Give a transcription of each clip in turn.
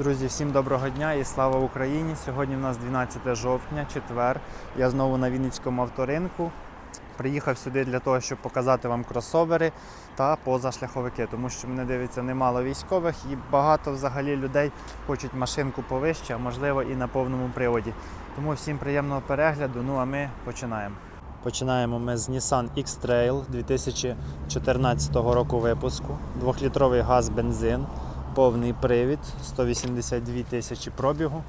Друзі, всім доброго дня і слава Україні! Сьогодні в нас 12 жовтня, четвер. Я знову на Вінницькому авторинку. Приїхав сюди для того, щоб показати вам кросовери та позашляховики, тому що мене дивиться немало військових і багато взагалі людей хочуть машинку повище, а можливо і на повному приводі. Тому всім приємного перегляду. Ну а ми починаємо. Починаємо ми з Nissan X-Trail 2014 року випуску. Двохлітровий газ бензин, повний привід, 182 тисячі пробігу.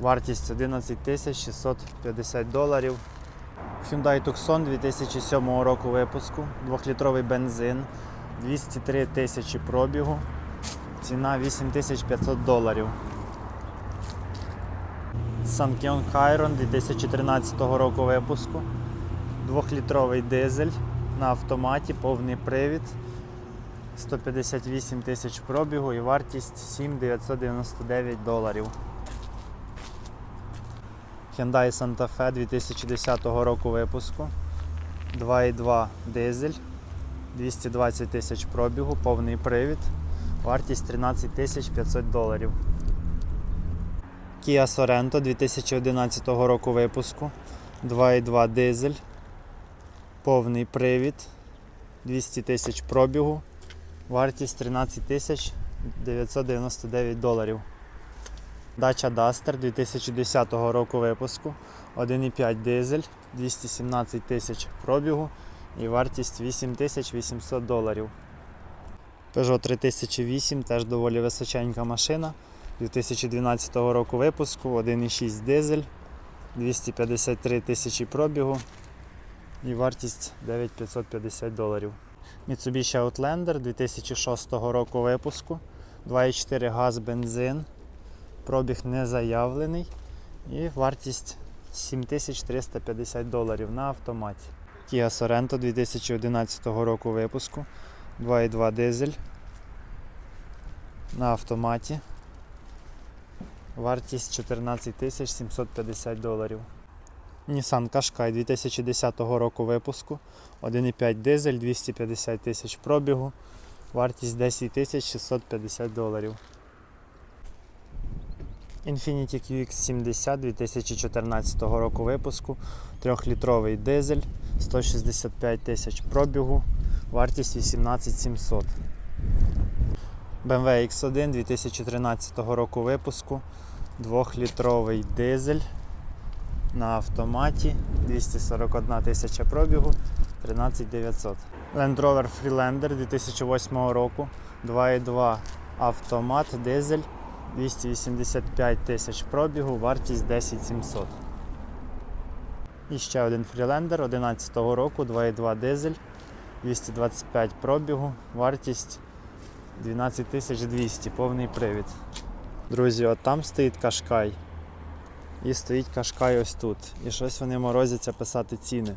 Вартість 11 тисяч 650 доларів. Hyundai Tucson 2007 року випуску, двохлітровий бензин, 203 тисячі пробігу, ціна 8500 доларів. Sankyong Chiron 2013 року випуску, двохлітровий дизель на автоматі, повний привід, 158 тисяч пробігу і вартість 7999 доларів. Hyundai Santa Fe 2010 року випуску. 2,2 дизель, 220 тисяч пробігу, повний привід, вартість 13 тисяч 500 доларів. Kia Sorento 2011 року випуску. 2,2 дизель, повний привід, 200 тисяч пробігу, вартість 13 тисяч 999 доларів. Dacia Duster 2010 року випуску, 1,5 дизель, 217 тисяч пробігу і вартість 8800 доларів. Peugeot 3008 теж доволі височенька машина. 2012 року випуску, 1,6 дизель, 253 тисячі пробігу і вартість 9550 доларів. Mitsubishi Outlander 2006 року випуску, 2,4 газ бензин, пробіг не заявлений і вартість 7350 доларів на автоматі. Kia Sorento 2011 року випуску, 2,2 дизель на автоматі. Вартість 14 750 доларів. Nissan Qashqai 2010 року випуску. 1,5 дизель, 250 тисяч пробігу. Вартість 10 тисяч 650 доларів. Infiniti QX70 2014 року випуску. 3-літровий дизель, 165 тисяч пробігу, вартість 18 700. BMW X1 2013 року випуску. 2-літровий дизель на автоматі, 241 тисяча пробігу, 13 900. Land Rover Freelander 2008 року. 2,2 автомат, дизель, 285 тисяч пробігу, вартість 10 700. І ще один Freelander 11 року, 2,2 дизель, 225 пробігу, вартість 12200, повний привід. Друзі, от там стоїть кашкай. І стоїть кашкай ось тут. І щось вони морозяться писати ціни.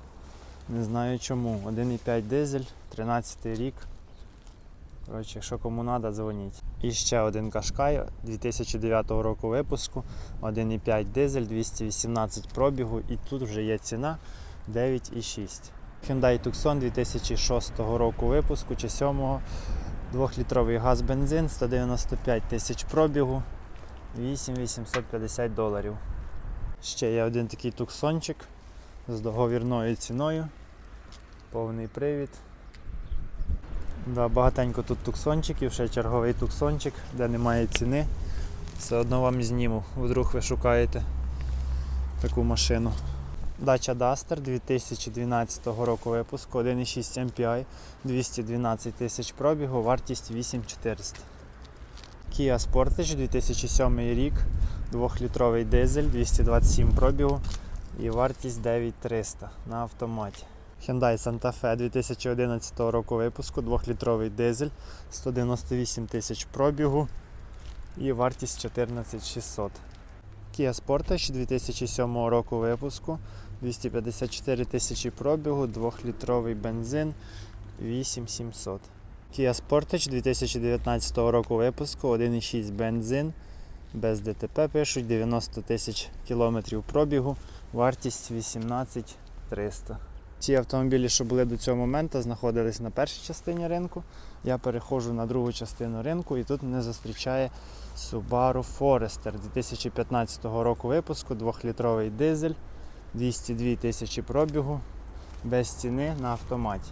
Не знаю чому. 1,5 дизель, 13 рік. Коротше, якщо кому треба, дзвоніть. І ще один кашкай 2009 року випуску. 1,5 дизель, 218 пробігу. І тут вже є ціна 9,6. Hyundai Tucson 2006 року випуску чи 7-го. 2-літровий газ бензин, 195 тисяч пробігу, 8850 доларів. Ще є один такий туксончик з договірною ціною. Повний привід. Да, багатенько тут туксончиків, ще черговий туксончик, де немає ціни. Все одно вам зніму, вдруг ви шукаєте таку машину. Dacia Duster 2012 року випуску, 1,6 MPI, 212 тисяч пробігу, вартість 8400. Kia Sportage 2007 рік, 2-літровий дизель, 227 пробігу і вартість 9300 на автоматі. Hyundai Santa Fe 2011 року випуску, 2-літровий дизель, 198 тисяч пробігу і вартість 14600. Kia Sportage 2007 року випуску, 254 тисячі пробігу, 2-літровий бензин, 8700. Kia Sportage 2019 року випуску, 1,6 бензин, без ДТП пишуть, 90 тисяч кілометрів пробігу, вартість 18300. Ці автомобілі, що були до цього моменту, знаходились на першій частині ринку. Я переходжу на другу частину ринку і тут мене зустрічає Subaru Forester 2015 року випуску, 2-літровий дизель, 202 тисячі пробігу, без ціни на автоматі.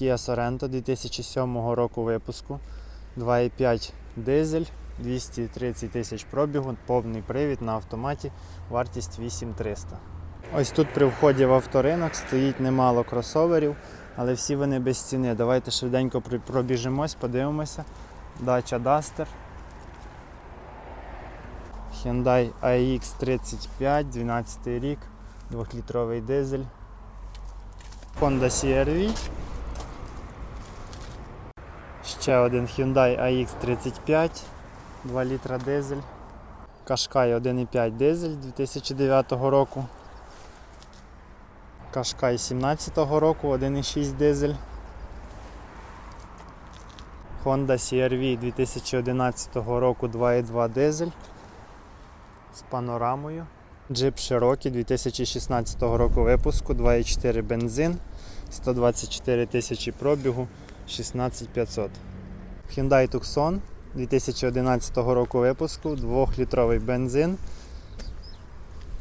Kia Sorento 2007 року випуску, 2,5 дизель, 230 тисяч пробігу, повний привід на автоматі, вартість 8300. Ось тут при вході в авторинок стоїть немало кросоверів, але всі вони без ціни. Давайте швиденько пробіжимось, подивимося. Dacia Duster. Hyundai iX35, 12 рік, 2-літровий дизель. Honda CR-V. Ще один Hyundai iX35, 2 літра дизель. Qashqai 1,5 дизель 2009 року. Qashqai 17 року, 1,6 дизель. Honda CR-V 2011 року 2,2 дизель з панорамою. Jeep Cherokee 2016 року випуску, 2,4 бензин, 124 тисячі пробігу, 16500. Hyundai Tucson 2011 року випуску, 2-літровий бензин.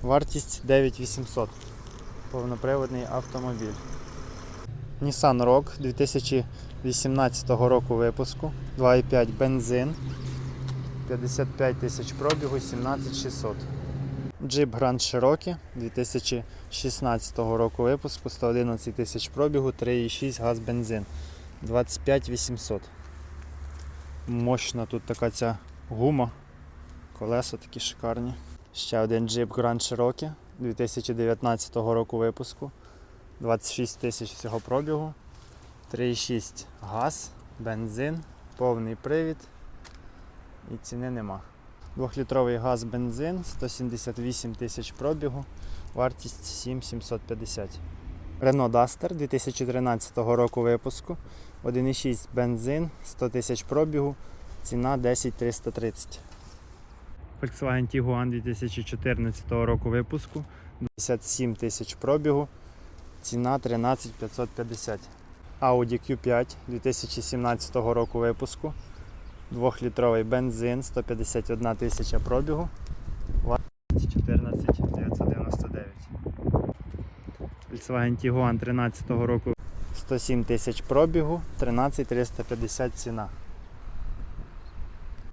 Вартість 9800. Повноприводний автомобіль. Nissan Rogue 2018 року випуску, 2,5 бензин, 55 тисяч пробігу, 17600. Jeep Grand Cherokee 2016 року випуску, 111 тисяч пробігу, 3,6 газ бензин, 25 800. Мощна тут така ця гума. Колеса такі шикарні. Ще один Jeep Grand Cherokee 2019 року випуску. 26 тисяч всього пробігу. 3,6 газ, бензин, повний привід і ціни нема. Двохлітровий газ бензин, 178 тисяч пробігу, вартість 7750. Renault Duster 2013 року випуску. 1,6 бензин, 100 тисяч пробігу, ціна 10330. Volkswagen Tiguan 2014 року випуску. 57 тисяч пробігу, ціна 13550. Audi Q5 2017 року випуску. 2-літровий бензин, 151 тисяча пробігу. Вартість 14 999. Volkswagen Tiguan 13 року 107 тисяч пробігу, 13 350 ціна.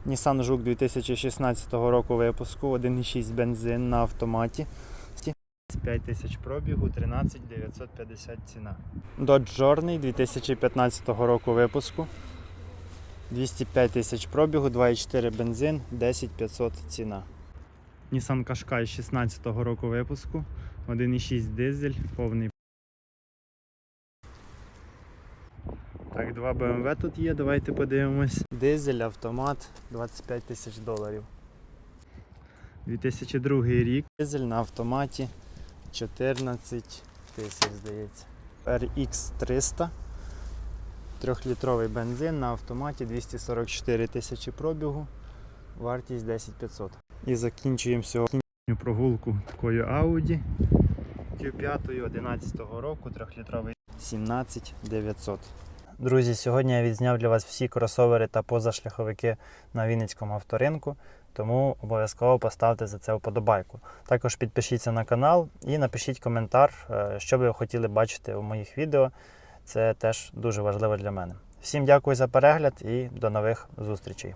Nissan Juke 2016 року випуску, 1,6 бензин на автоматі. 5 тисяч пробігу, 13 950 ціна. Dodge Journey 2015 року випуску. 205 тисяч пробігу, 2,4 бензин, 10 500 ціна. Nissan Qashqai 16 року випуску, 1,6 дизель, повний. Так, два BMW тут є, давайте подивимось. Дизель, автомат, 25 тисяч доларів. 2002 рік. Дизель на автоматі 14 тисяч, здається. RX 300. Трьохлітровий бензин на автоматі 244 тисячі пробігу, вартість 10500. І закінчуємо сьогодні прогулку такою Audi Q5 11 року, трьохлітровий 17900. Друзі, сьогодні я відзняв для вас всі кросовери та позашляховики на Вінницькому авторинку, тому обов'язково поставте за це вподобайку. Також підпишіться на канал і напишіть коментар, е, що ви хотіли бачити у моїх відео. Це теж дуже важливо для мене. Всім дякую за перегляд і до нових зустрічей.